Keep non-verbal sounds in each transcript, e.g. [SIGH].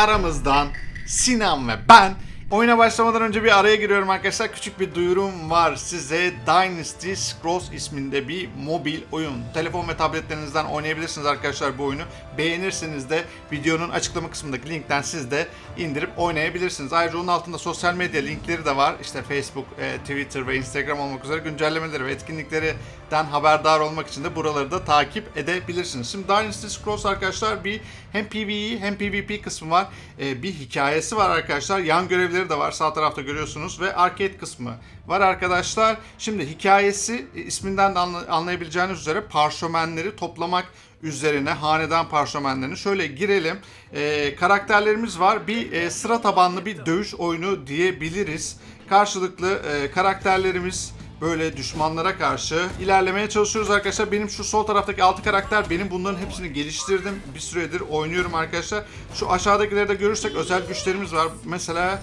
Aramızdan Sinan ve ben Oyuna başlamadan önce bir araya giriyorum arkadaşlar. Küçük bir duyurum var size. Dynasty Scrolls isminde bir mobil oyun. Telefon ve tabletlerinizden oynayabilirsiniz arkadaşlar bu oyunu. Beğenirseniz de videonun açıklama kısmındaki linkten siz de indirip oynayabilirsiniz. Ayrıca onun altında sosyal medya linkleri de var. İşte Facebook, e, Twitter ve Instagram olmak üzere güncellemeleri ve etkinliklerden haberdar olmak için de buraları da takip edebilirsiniz. Şimdi Dynasty Scrolls arkadaşlar bir hem PvE hem PvP kısmı var. E, bir hikayesi var arkadaşlar. Yan görevleri de var. Sağ tarafta görüyorsunuz ve arcade kısmı var arkadaşlar. Şimdi hikayesi e, isminden de anla- anlayabileceğiniz üzere parşömenleri toplamak üzerine hanedan parşömenlerini şöyle girelim. E, karakterlerimiz var. Bir e, sıra tabanlı bir dövüş oyunu diyebiliriz. Karşılıklı e, karakterlerimiz böyle düşmanlara karşı ilerlemeye çalışıyoruz arkadaşlar. Benim şu sol taraftaki 6 karakter benim bunların hepsini geliştirdim. Bir süredir oynuyorum arkadaşlar. Şu aşağıdakileri de görürsek özel güçlerimiz var. Mesela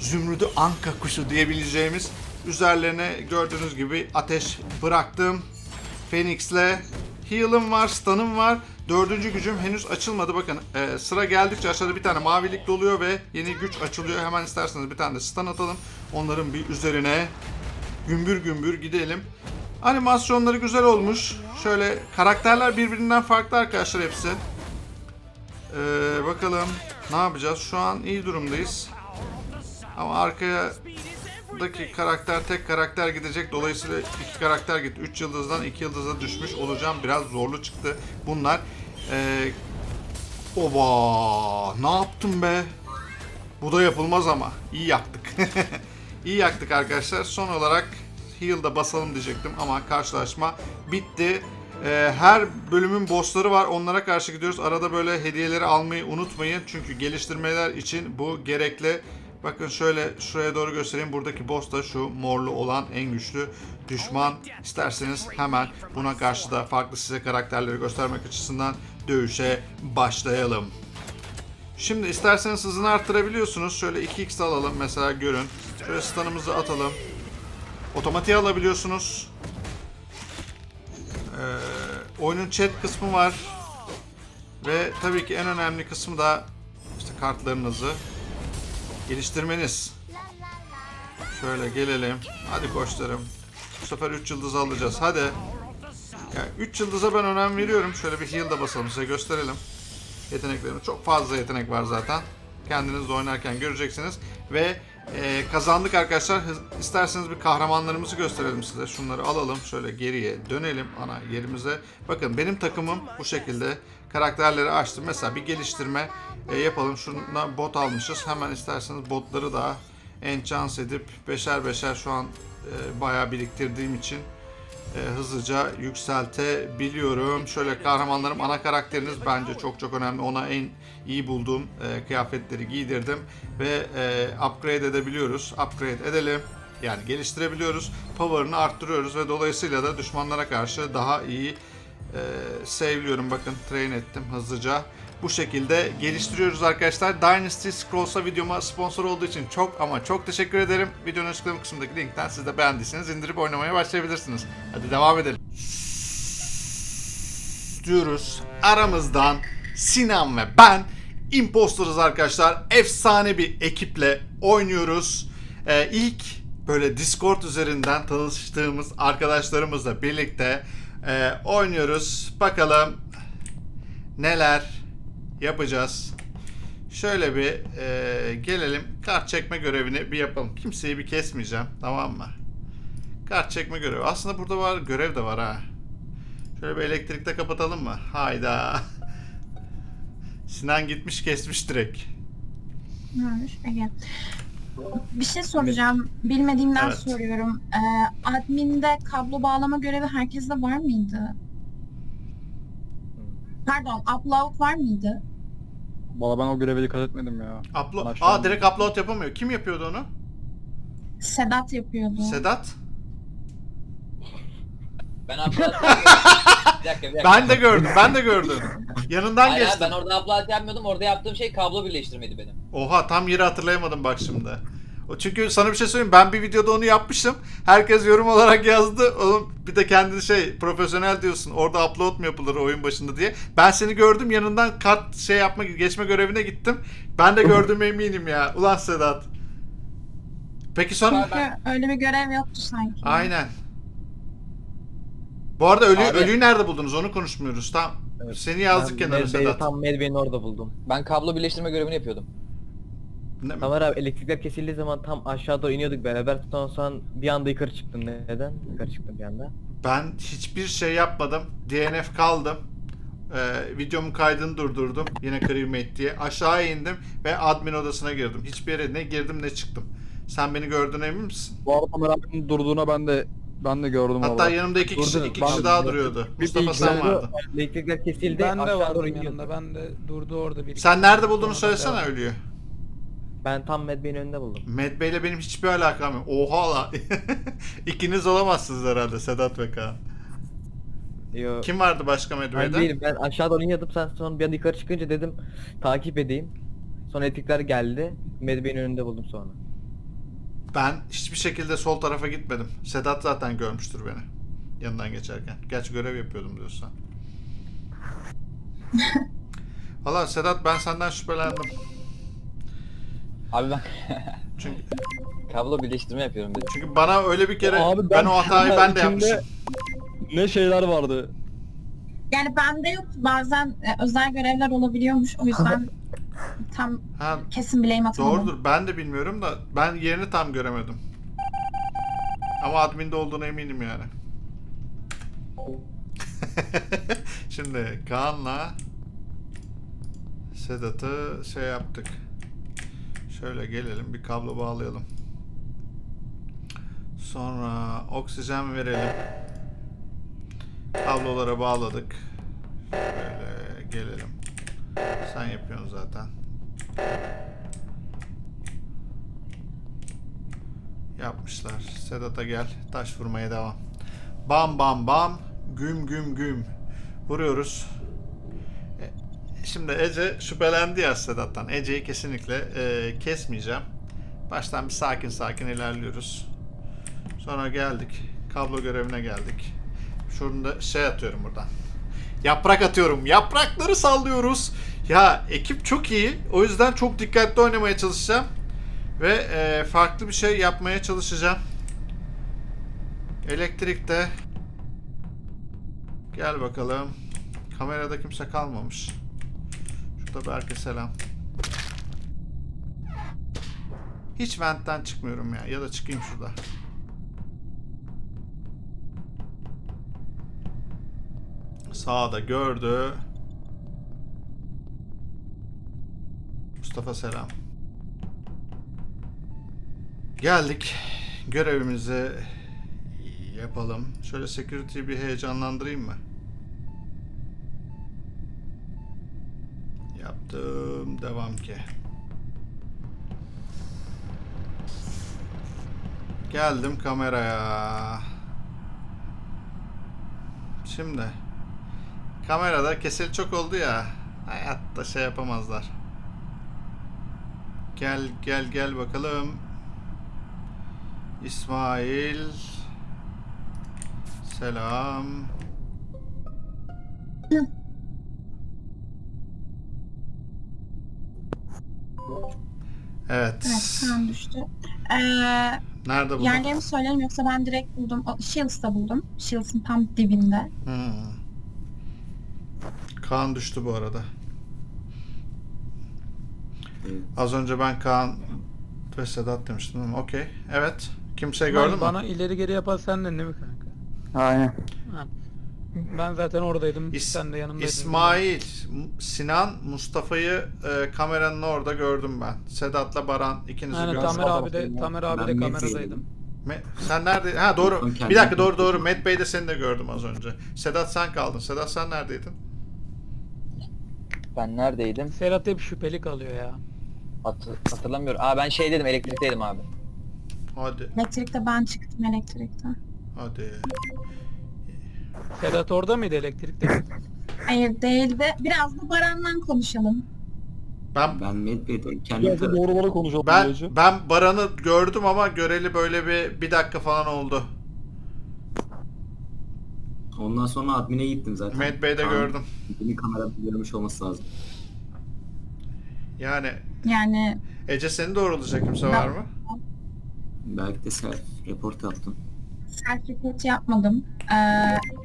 Zümrüdü Anka kuşu diyebileceğimiz üzerlerine gördüğünüz gibi ateş bıraktım. Phoenix'le heal'ım var, stun'ım var. Dördüncü gücüm henüz açılmadı. Bakın e, sıra geldikçe aşağıda bir tane mavilik doluyor ve yeni güç açılıyor. Hemen isterseniz bir tane de stun atalım. Onların bir üzerine gümbür gümbür gidelim. Animasyonları güzel olmuş. Şöyle karakterler birbirinden farklı arkadaşlar hepsi. Ee, bakalım ne yapacağız? Şu an iyi durumdayız. Ama arkaya daki karakter tek karakter gidecek. Dolayısıyla iki karakter gitti. 3 yıldızdan 2 yıldıza düşmüş olacağım. Biraz zorlu çıktı bunlar. Ee, oba ne yaptım be? Bu da yapılmaz ama. İyi yaktık. [LAUGHS] İyi yaktık arkadaşlar. Son olarak heal'da basalım diyecektim ama karşılaşma bitti. Ee, her bölümün bossları var. Onlara karşı gidiyoruz. Arada böyle hediyeleri almayı unutmayın. Çünkü geliştirmeler için bu gerekli. Bakın şöyle şuraya doğru göstereyim. Buradaki boss da şu morlu olan en güçlü düşman. İsterseniz hemen buna karşı da farklı size karakterleri göstermek açısından dövüşe başlayalım. Şimdi isterseniz hızını arttırabiliyorsunuz. Şöyle 2x alalım mesela görün. Şöyle stun'ımızı atalım. Otomatiğe alabiliyorsunuz. Ee, oyunun chat kısmı var. Ve tabii ki en önemli kısmı da işte kartlarınızı geliştirmeniz. Şöyle gelelim. Hadi koçlarım. Bu sefer 3 yıldız alacağız. Hadi. Yani 3 yıldıza ben önem veriyorum. Şöyle bir heal da basalım size gösterelim. Yeteneklerim çok fazla yetenek var zaten. Kendiniz oynarken göreceksiniz. Ve e, kazandık arkadaşlar. Hız- İsterseniz bir kahramanlarımızı gösterelim size. Şunları alalım. Şöyle geriye dönelim ana yerimize. Bakın benim takımım bu şekilde. Karakterleri açtım. Mesela bir geliştirme e, yapalım. Şuna bot almışız. Hemen isterseniz botları da enchant edip beşer beşer şu an e, bayağı biriktirdiğim için e, hızlıca yükseltebiliyorum. Şöyle kahramanlarım ana karakteriniz bence çok çok önemli. Ona en iyi bulduğum e, kıyafetleri giydirdim ve e, upgrade edebiliyoruz. Upgrade edelim. Yani geliştirebiliyoruz. Power'ını arttırıyoruz ve dolayısıyla da düşmanlara karşı daha iyi e, save'liyorum. Bakın train ettim hızlıca. Bu şekilde geliştiriyoruz arkadaşlar. Dynasty Scrolls'a videoma sponsor olduğu için çok ama çok teşekkür ederim. Videonun açıklama kısmındaki linkten siz de beğendiyseniz indirip oynamaya başlayabilirsiniz. Hadi devam edelim. Diyoruz. Aramızdan Sinan ve ben impostoruz arkadaşlar. Efsane bir ekiple oynuyoruz. Ee, ilk böyle Discord üzerinden tanıştığımız arkadaşlarımızla birlikte e, oynuyoruz. Bakalım neler yapacağız. Şöyle bir e, gelelim. Kart çekme görevini bir yapalım. Kimseyi bir kesmeyeceğim. Tamam mı? Kart çekme görevi. Aslında burada var görev de var ha. Şöyle bir elektrikte kapatalım mı? Hayda. [LAUGHS] Sinan gitmiş kesmiş direkt. Varmış, peki. Bir şey soracağım. Bilmediğimden Evet. soruyorum. Ee, adminde kablo bağlama görevi herkeste var mıydı? Pardon, upload var mıydı? Valla ben o göreve dikkat etmedim ya. Upload. Aa direkt upload yapamıyor. Kim yapıyordu onu? Sedat yapıyordu. Sedat. Ben upload [LAUGHS] Bir dakika bir dakika. Ben de gördüm. Ben de gördüm. Yanından Hayır, geçtim. ben orada upload yapmıyordum. Orada yaptığım şey kablo birleştirmeydi benim. Oha tam yeri hatırlayamadım bak şimdi. O Çünkü sana bir şey söyleyeyim ben bir videoda onu yapmışım. Herkes yorum olarak yazdı. Oğlum bir de kendi şey profesyonel diyorsun. Orada upload mu yapılır oyun başında diye. Ben seni gördüm yanından kart şey yapma geçme görevine gittim. Ben de gördüğüme [LAUGHS] eminim ya. Ulan Sedat. Peki sonra Çünkü öyle bir görev yoktu sanki. Aynen. Bu arada ölü, Abi- ölüyü nerede buldunuz onu konuşmuyoruz. Tamam. Evet. Seni yazdık Ben kenara Sedat. Tam Medbay'in orada buldum. Ben kablo birleştirme görevini yapıyordum. Ne- Tamer abi elektrikler kesildiği zaman tam aşağı doğru iniyorduk beraber. Sonra bir anda yukarı çıktım. Neden? Yukarı çıktım bir anda. Ben hiçbir şey yapmadım. DNF kaldım. Ee, videomun kaydını durdurdum. Yine Crewmate diye. Aşağı indim ve admin odasına girdim. Hiçbir yere ne girdim ne çıktım. Sen beni gördüğüne emin misin? Bu arada Tamer abinin durduğuna ben de ben de gördüm Hatta orada. yanımda iki kişi, iki Ben- kişi daha duruyordu. Bir Mustafa sen oldu. vardın. Elektrikler kesildi. Ben de aşağı doğru vardım iniyorduk. yanında. Ben de durdu orada bir. Sen nerede bulduğunu söylesene devam. Ben tam Medbay'in önünde buldum. Med Bey'le benim hiçbir alakam yok. Oha la. [LAUGHS] İkiniz olamazsınız herhalde Sedat ve Kaan. Yo, Kim vardı başka Med ben değilim. Ben aşağı doğru iniyordum. Sen sonra bir anda yukarı çıkınca dedim takip edeyim. Sonra elektrikler geldi. Medbay'in önünde buldum sonra. Ben hiçbir şekilde sol tarafa gitmedim. Sedat zaten görmüştür beni. Yanından geçerken. Gerçi görev yapıyordum diyorsan. [LAUGHS] Valla Sedat ben senden şüphelendim. Abi ben [LAUGHS] Çünkü kablo birleştirme yapıyorum dedim. çünkü bana öyle bir kere Abi ben, o hatayı ben de içimde yapmışım. Ne şeyler vardı. Yani bende yok. Bazen e, özel görevler olabiliyormuş. O yüzden [LAUGHS] tam Ha kesin bileyim atamadım. doğrudur. Ben de bilmiyorum da ben yerini tam göremedim. Ama adminde olduğuna eminim yani. [LAUGHS] Şimdi Kaan'la Sedat'ı şey yaptık. Şöyle gelelim bir kablo bağlayalım. Sonra oksijen verelim. Kablolara bağladık. Şöyle gelelim. Sen yapıyorsun zaten. Yapmışlar. Sedat'a gel. Taş vurmaya devam. Bam bam bam. Güm güm güm. Vuruyoruz. Şimdi Ece şüphelendi ya Sedat'tan. Ece'yi kesinlikle e, kesmeyeceğim. Baştan bir sakin sakin ilerliyoruz. Sonra geldik. Kablo görevine geldik. Şurada şey atıyorum buradan. Yaprak atıyorum. Yaprakları sallıyoruz. Ya ekip çok iyi. O yüzden çok dikkatli oynamaya çalışacağım. Ve e, farklı bir şey yapmaya çalışacağım. Elektrikte. Gel bakalım. Kamerada kimse kalmamış. Şurada Berke selam. Hiç ventten çıkmıyorum ya. Ya da çıkayım şurada. Sağda gördü. Mustafa selam. Geldik. Görevimizi yapalım. Şöyle security'yi bir heyecanlandırayım mı? Yaptım. Devam ki. Geldim kameraya. Şimdi kamerada kesil çok oldu ya. Hayatta şey yapamazlar. Gel gel gel bakalım. İsmail. Selam. Evet. Evet kan düştü. Ee, Nerede buldun? yerlerimi söylerim yoksa ben direkt buldum. O, Shields'ta buldum. Shields'ın tam dibinde. Hmm. Kaan düştü bu arada. Az önce ben Kaan ve Sedat demiştim ama okey. Evet. Kimseyi gördün mü? Bana ileri geri yapan sendin değil mi kanka? Aynen. Ha. Ben zaten oradaydım. İs- sen de yanımdaydın. İsmail, Sinan, Mustafa'yı e, kameranın orada gördüm ben. Sedat'la Baran ikinizi Aynen gördüm. Tamer abi de Tamer abi de Ben kameradaydım. Me- sen nerede? Ha doğru. Bir dakika doğru doğru. Matt Bey'de seni de gördüm az önce. Sedat sen kaldın. Sedat sen neredeydin? Ben neredeydim? Serhat hep şüpheli kalıyor ya. Hatır- hatırlamıyorum. Aa ben şey dedim elektrikteydim abi. Hadi. Elektrikte ben çıktım elektrikte. Hadi. Sedat orada mıydı elektrikte? [LAUGHS] Hayır değildi. Biraz da Baran'dan konuşalım. Ben Ben Medbay'de kendi Biraz da doğruları konuşalım ben böylece. ben Baran'ı gördüm ama göreli böyle bir bir dakika falan oldu. Ondan sonra admin'e gittim zaten. Medbay'de Kaan, gördüm. Benim kamerada görmüş olması lazım. Yani Yani Ece seni doğrulayacak kimse var mı? Belki de self report yaptım. Report yapmadım. Ee,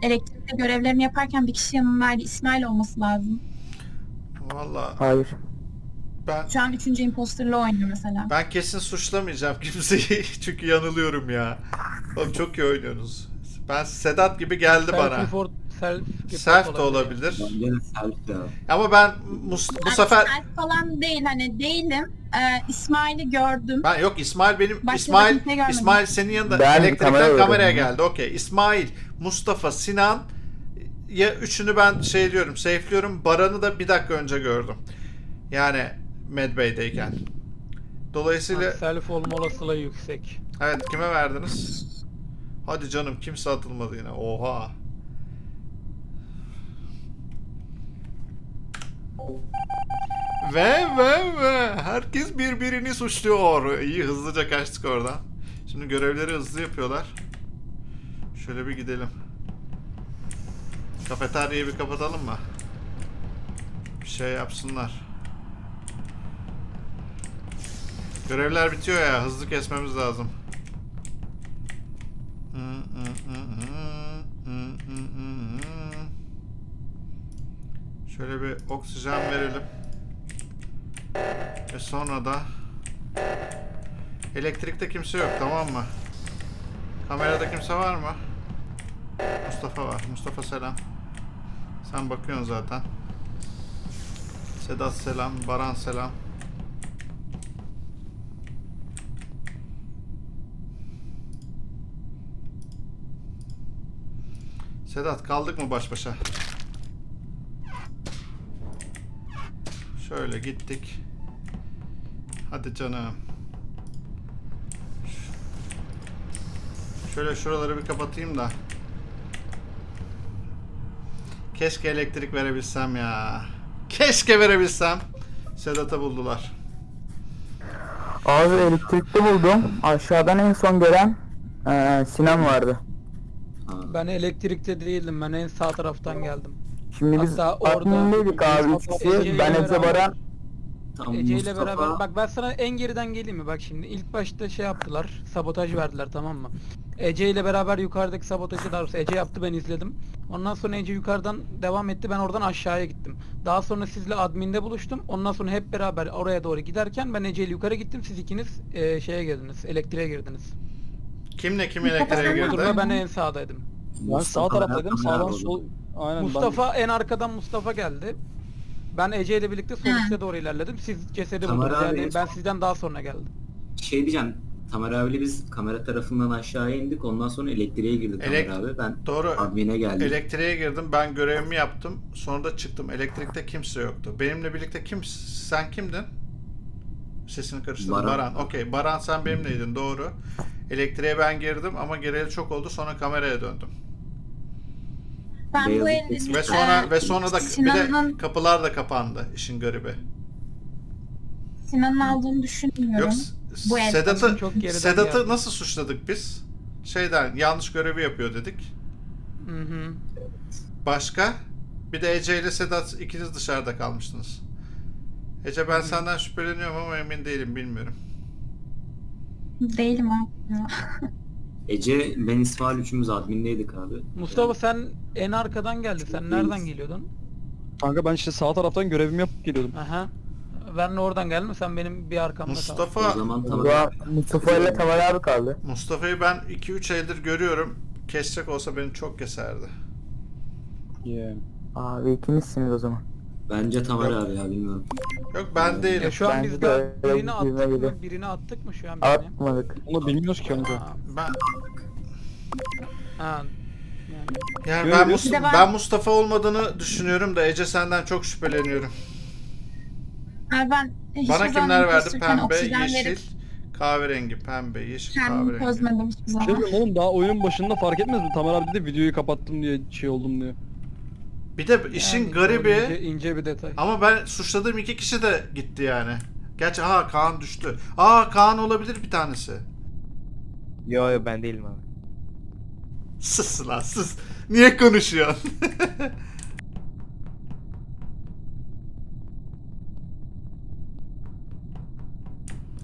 elektrikte görevlerimi yaparken bir kişi yanımdaydı. İsmail olması lazım. Vallahi Hayır. ben Şu an üçüncü imposterla oynuyor mesela. ben kesin suçlamayacağım [LAUGHS] kimseyi çünkü yanılıyorum ya. Oğlum çok iyi oynuyorsunuz. Ben Sedat gibi geldi bana. report, self, Self de olabilir. Bence de self ya. Ama ben bu Yani sefer self falan değil hani değilim. Ee, İsmail'i gördüm. ben yok İsmail benim Başka İsmail görmedim. İsmail senin yanında Ben elektrikten kamera kameraya geldi. Okey. İsmail, Mustafa, Sinan ya üçünü ben şey diyorum, safe'liyorum. Baran'ı da bir dakika önce gördüm. Yani Medbay'deyken. Dolayısıyla Self olma olasılığı yüksek. evet kime verdiniz? Hadi canım kimse atılmadı yine. Oha. Ve ve ve herkes birbirini suçluyor. İyi hızlıca kaçtık oradan. Şimdi görevleri hızlı yapıyorlar. Şöyle bir gidelim. Kafeteryayı bir kapatalım mı? Bir şey yapsınlar. Görevler bitiyor ya. Hızlı kesmemiz lazım. Şöyle bir oksijen verelim. Ve sonra da elektrikte kimse yok tamam mı? Kamerada kimse var mı? Mustafa var. Mustafa selam. Sen bakıyorsun zaten. Sedat selam. Baran selam. Sedat kaldık mı baş başa? Şöyle gittik. Hadi canım. Şöyle şuraları bir kapatayım da. Keşke elektrik verebilsem ya. Keşke verebilsem. Sedat'ı buldular. Abi elektrikte buldum. Aşağıdan en son gelen eee, Sinan vardı. Ben elektrikte değildim. Ben en sağ taraftan geldim. Şimdi biz Hatta orada- admindeydik abi üç Ece'yle kişi. Ben Ece beraber- Baran. Tam Ece ile Mustafa, beraber bak ben sana en geriden geleyim mi? Bak şimdi ilk başta şey yaptılar. Sabotaj verdiler tamam mı? Ece ile beraber yukarıdaki sabotajı daha doğrusu Ece yaptı ben izledim. Ondan sonra Ece yukarıdan devam etti. Ben oradan aşağıya gittim. Daha sonra sizle adminde buluştum. Ondan sonra hep beraber oraya doğru giderken ben Ece ile yukarı gittim. Siz ikiniz e, şeye girdiniz. Elektriğe girdiniz. Kimle kim elektriğe Bu girdi? durumda ben en sağdaydım. Ben sağ taraftaydım. Sağdan sol. Aynen Mustafa en arkadan Mustafa geldi. Ben Ece ile birlikte sol üste doğru ilerledim. Siz cesedi Tamer buldunuz. Yani ben sizden daha sonra geldim. Şey diyeceğim. Tamer abiyle biz kamera tarafından aşağıya indik. Ondan sonra elektriğe girdi Tamer Elek- abi. Ben Doğru. admin'e geldim. Elektriğe girdim. Ben görevimi yaptım. Sonra da çıktım. Elektrikte kimse yoktu. Benimle birlikte kim? Sen kimdin? Sesini karıştırdım. Baran. Baran. Okey. Baran sen benimleydin. Doğru. Elektriğe ben girdim ama gireli çok oldu. Sonra kameraya döndüm. Ben bu Beyaz elin ekmek Ve sonra Ee, ve sonra da bir de Sinan'ın kapılar da kapandı. işin garibi. Sinan'ın aldığını düşünmüyorum. Yok Bu el- Sedat'ı Çok geriden Sedat'ı geldi. nasıl suçladık biz? Şeyden yanlış görevi yapıyor dedik. Hı hı. Başka? Bir de Ece ile Sedat ikiniz dışarıda kalmıştınız. Ece ben senden şüpheleniyorum ama emin değilim bilmiyorum. Değilim abi. ya. [LAUGHS] Ece, ben İsmail üçümüz admindeydik abi. Mustafa sen en arkadan geldin. Sen nereden geliyordun? Kanka ben işte sağ taraftan görevimi yapıp geliyordum. Aha. Ben de oradan geldim. Sen benim bir arkamda kaldın. O Mustafa zaman Mustafa ile Tamer abi kaldı. Mustafa'yı ben 2-3 aydır görüyorum. Kesecek olsa beni çok keserdi. Yeah. Abi ikinizsiniz o zaman. Bence Tamer abi ya bilmiyorum. Yok ben değilim. Ya şu an biz de birini attık mı? Birini attık mı şu an birini? Atmadık. Onu bilmiyoruz ki kanka. Aa, Ben Ha. Yani yani ben. Mus- de ben- ben Mustafa olmadığını düşünüyorum da Ece senden çok şüpheleniyorum. Abi ben Bana kimler verdi? Pembe, yeşil, verip kahverengi, pembe, yeşil, kendimi kahverengi. çözmedim hiçbir Şey zaman. diyorum oğlum daha oyunun başında fark etmez mi? Tamer abi dedi videoyu kapattım diye şey oldum diye. Bir de işin Yani garibi ince, ince bir detay. ama ben suçladığım iki kişi de gitti yani. Gerçi ha Kaan düştü. Aa Kaan olabilir bir tanesi. Yo yo ben değilim abi. Sus lan sus. Niye konuşuyorsun? [LAUGHS]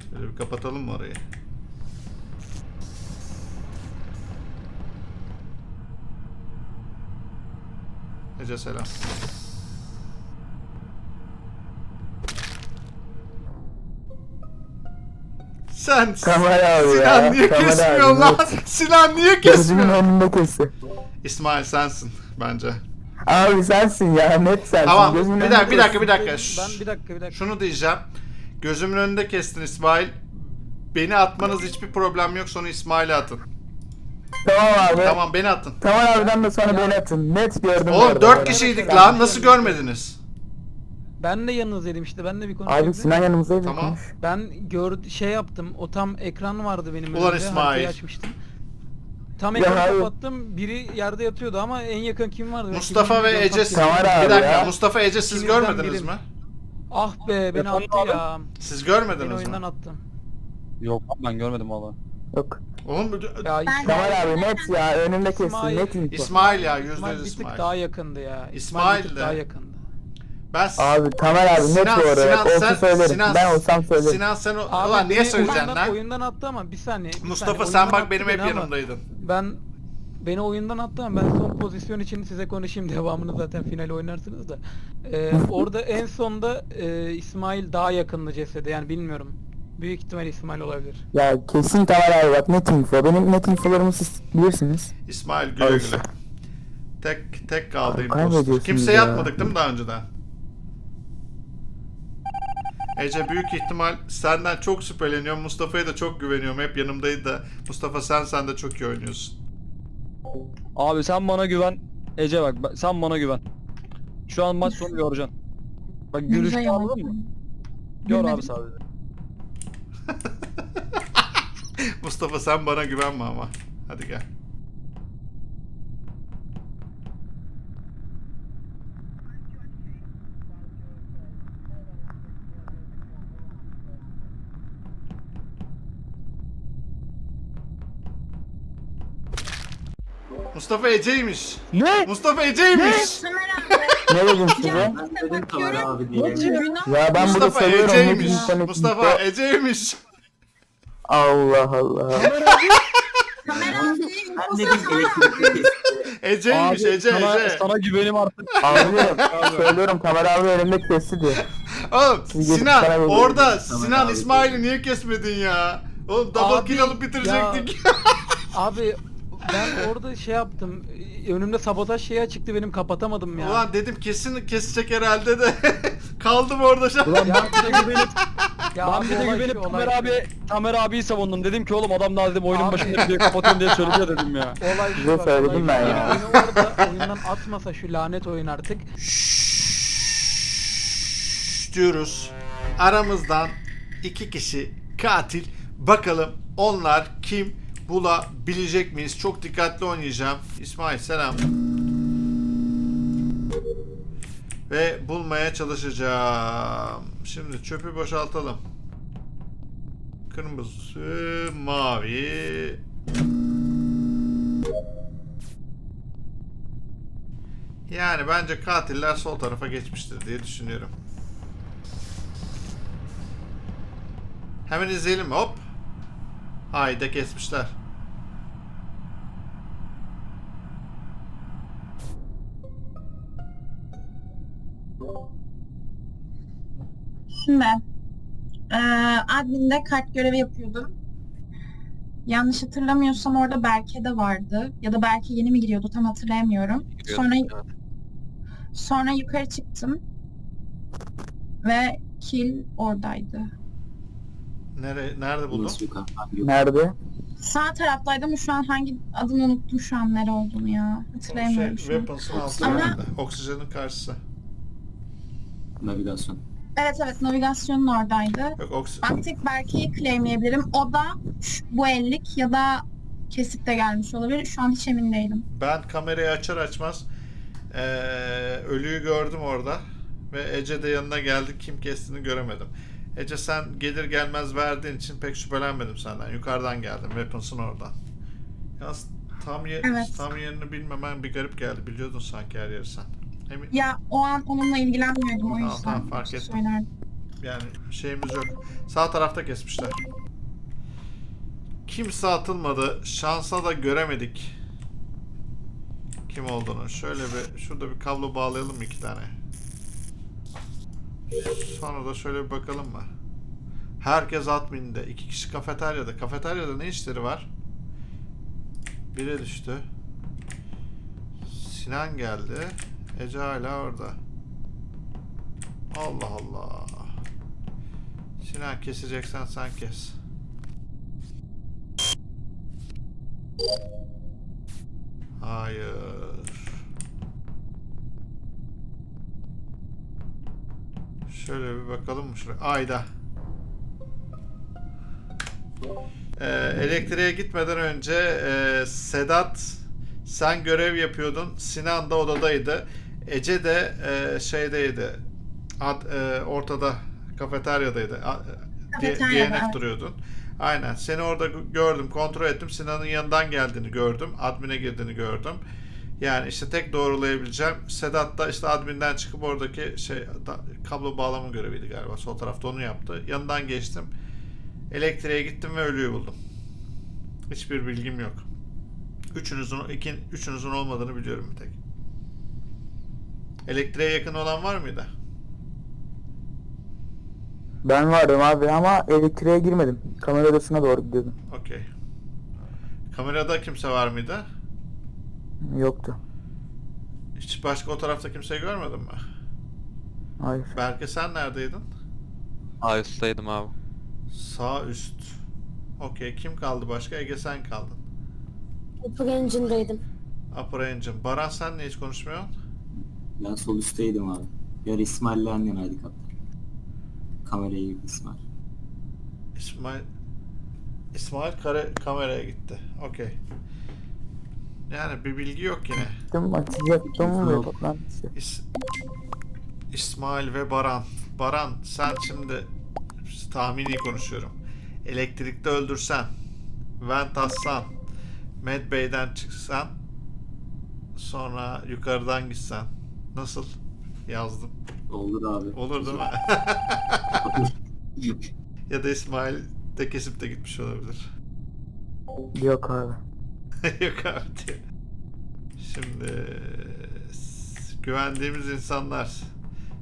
Şöyle bir kapatalım mı orayı? Ece selam. Sen Kamera abi Sinan ya, niye kamera kesmiyorsun abi, lan? Sinan niye Gözümün kesmiyor? önünde kesti. İsmail sensin bence. Abi sensin ya net sensin. Tamam Gözümün bir önünde dakika bir dakika bir dakika. Ben bir dakika bir dakika. Şunu diyeceğim. Gözümün önünde kestin İsmail. Beni atmanız hiçbir problem yok sonra İsmail'e atın. Tamam abi. Tamam. Tamam beni atın. abiden de sonra beni atın. Net gördüm. Oğlum dört kişiydik lan nasıl görmediniz? Ben de yanınızdaydım işte. Ben de bir konuşayım. Abi Sinan yanımızdaydı Tamam. konuş. Ben gör şey yaptım. O tam ekran vardı benim Ulan önümde. İsmail. açmıştım. Tam Ya ekranı abi. kapattım. Biri yerde yatıyordu ama en yakın kim vardı? Mustafa ve Ece tam Tamam abi bir dakika ya. Mustafa Ece siz İkinizden görmediniz birim. mi? Ah be beni Efendim attı abi? ya. Siz Beni görmediniz oyundan mi? attı. Yok ben görmedim valla. Yok. Oğlum Ya Ben- İsmail, Tamam abi net ya önümde kestin. İsmail- Net info. İsmail ya yüzde İsmail yüz bir tık İsmail. daha yakındı ya. İsmail bir tık de. daha yakındı. Ben Abi Tamer abi net bu arada. Olsa söylerim. ben olsam söylerim. Sinan sen o... Abi Ulan niye beni söyleyeceksin oyundan, lan? oyundan attı ama bir saniye. bir Mustafa saniye, sen oyundan bak attı benim hep beni ama yanımdaydın. Ben beni oyundan attı ama ben son pozisyon için size konuşayım. [LAUGHS] Devamını zaten final oynarsınız da. Ee, [LAUGHS] orada en sonda e, İsmail daha yakındı cesede yani bilmiyorum. Büyük ihtimal İsmail olabilir. Ya kesin Tamer abi bak net info. Benim net infolarımı siz bilirsiniz. İsmail güle Al güle. Tek tek kaldı Abi imposter. kaybediyorsunuz Kimseye ya. atmadık değil mi daha önceden? Ece büyük ihtimal senden çok şüpheleniyorum. Mustafa'ya da çok güveniyorum. Hep yanımdaydı da. Mustafa sen sen de çok iyi oynuyorsun. Abi sen bana güven. Ece bak ben- sen bana güven. Şu an maç sonu [LAUGHS] göreceksin. Bak Güzel görüşte anladın mı? Gör Gülmedim. abi sadece. Mustafa sen bana güvenme ama. Hadi gel. Mustafa Ece'ymiş. Ne? Mustafa Ece'ymiş. Ne dedim size? Ben dedim Tamer abi diye. Ya ben burada Mustafa net Ece'ymiş. Mustafa. Ece'ymiş. Allah Allah. Ben dedim elektrikli kesti. [LAUGHS] Ece'ymiş Abi, Ece sana, Ece. sana güvenim artık. Abi söylüyorum Tamer abi önümde kesti diyor. Oğlum gelip Sinan orada Sinan abi. İsmail'i niye kesmedin ya? Oğlum double Abi, kill alıp bitirecektik. Abi ben orada şey yaptım. Önümde sabotaj şeyi çıktı benim kapatamadım ya. Ulan dedim kesin kesecek herhalde de [LAUGHS] kaldım orada şu an. Ulan ben bir de güvenip, [LAUGHS] ya ben abi bir de olay güvenip şu, Tamer şu. abi, Tamer abiyi savundum. Dedim ki oğlum adam daha dedim oyunun Abi. başında diye kapatın diye söylüyor dedim ya. Olay şu Size bak, olay şu. ben ya. Beni orada oyundan atmasa şu lanet oyun artık. Şşş diyoruz. Aramızdan iki kişi katil. Bakalım onlar kim bulabilecek miyiz? Çok dikkatli oynayacağım. İsmail selam. Ve bulmaya çalışacağım. Şimdi çöpü boşaltalım. Kırmızı, mavi. Yani bence katiller sol tarafa geçmiştir diye düşünüyorum. Hemen izleyelim? Hop. Hayda kesmişler. Şimdi eee admin'de kart görevi yapıyordum. Yanlış hatırlamıyorsam orada Berke de vardı. Ya da Berke yeni mi giriyordu tam hatırlayamıyorum. Sonra sonra yukarı çıktım. Ve kill oradaydı. Nere, nerede buldun? Nasıl? Abi yok. Nerede? Sağ taraftaydım şu an hangi adını unuttum şu an nere olduğunu ya. Şey, Hatırlayamıyorum şu an. weapons'ın altı Ama- herhalde. Oksijenin karşısı. Navigasyon. Evet evet navigasyonun oradaydı. Yok oksi... Ben tek Berke'yi claimleyebilirim. O da şu- bu ellik ya da kesip de gelmiş olabilir. Şu an hiç emin değilim. Ben kamerayı açar açmaz Ee, ölüyü gördüm orada. Ve Ece de yanına geldi. Kim kestiğini göremedim. Ece sen gelir gelmez verdiğin için pek şüphelenmedim senden. Yukarıdan geldim. Weapons'ın oradan. Yalnız tam, yer, Evet. tam yerini bilmemen bir garip geldi. Biliyordun sanki her yeri sen. Emin, Ya o an onunla ilgilenmiyordum o Tamam, yüzden. tamam, fark ettim. Söylerdim. Yani şeyimiz yok. Sağ tarafta kesmişler. Kimse atılmadı. Şansa da göremedik. Kim olduğunu. Şöyle bir şurada bir kablo bağlayalım mı iki tane? Sonra da şöyle bir bakalım mı? Herkes adminde. iki kişi kafeteryada. Kafeteryada ne işleri var? Biri düştü. Sinan geldi. Ece hala orada. Allah Allah. Sinan keseceksen sen kes. Hayır. Şöyle bir bakalım mı şuraya? Ayda. Ee, elektriğe gitmeden önce e, Sedat sen görev yapıyordun. Sinan da odadaydı. Ece de e, şeydeydi. Ad, e, ortada kafeteryadaydı. Kafeteryada, DNF evet. duruyordun. Aynen. Seni orada gö- gördüm, kontrol ettim. Sinan'ın yanından geldiğini gördüm. Admin'e girdiğini gördüm. Yani işte tek doğrulayabileceğim. Sedat da işte adminden çıkıp oradaki şey da- kablo bağlama göreviydi galiba. Sol tarafta onu yaptı. Yanından geçtim. Elektriğe gittim ve ölüyü buldum. Hiçbir bilgim yok. Üçünüzün, iki, üçünüzün olmadığını biliyorum bir tek. Elektriğe yakın olan var mıydı? Ben vardım abi ama elektriğe girmedim. Kamera odasına doğru gidiyordum. Okey. Kamerada kimse var mıydı? Yoktu. Hiç başka o tarafta kimseyi görmedin mi? Hayır. Berke sen neredeydin? Aa üstteydim abi. Sağ üst. Okey. Kim kaldı başka? Ege sen kaldın. Upper Engine'daydım. Upper Engine. Baran sen ne hiç konuşmuyorsun? Ben sol üstteydim abi. Yar İsmail'le yan yanaydık hatta. Kamerayı yıktı İsmail. İsmail İsmail kare kameraya gitti. Okey. Yani bir bilgi yok yine. Gittim açacaktım ve toplantısı. İs- İsmail ve Baran. Baran sen şimdi tahmini konuşuyorum. Elektrikte öldürsen, vent atsan, Med Bey'den çıksan, sonra yukarıdan gitsen. Nasıl? Yazdım. Olur abi. Olur değil mi? [LAUGHS] ya da İsmail de kesip de gitmiş olabilir. Yok abi. [LAUGHS] Yok abi diyor. Şimdi güvendiğimiz insanlar.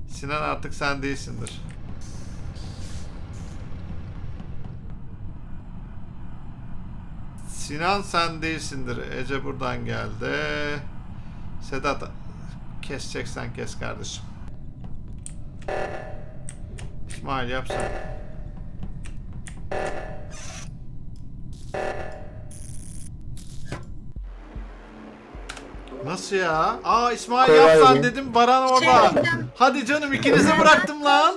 Sinan artık sen değilsindir. Sinan sen değilsindir. Ece buradan geldi. Sedat keseceksen kes kardeşim. İsmail yap Nasıl ya? Aa İsmail Kolay yapsan gelsin. dedim Baran orada. Hadi canım ikinize bıraktım lan.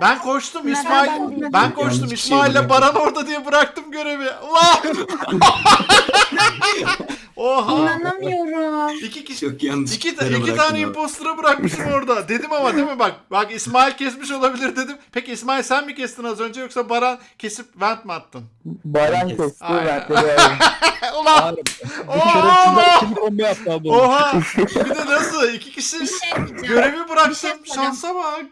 Ben koştum İsmail. ben- Ben koştum Yanlış kişiye İsmail'le. Baran orada diye bıraktım görevi. Allah! [LAUGHS] Oha! İnanamıyorum. İki kişi Çok yanlış İki, iki tane impostora bırakmışım orada. [LAUGHS] Dedim ama değil mi bak. Bak İsmail kesmiş olabilir dedim. Peki İsmail sen mi kestin az önce yoksa Baran kesip vent mi attın? Baran Kes. kesti ventleri [LAUGHS] abi. Ulan! Oha! kim yaptı abi? Oha! [LAUGHS] Bir de nasıl? İki kişi şey görevi şey bıraktım. Şansa bak.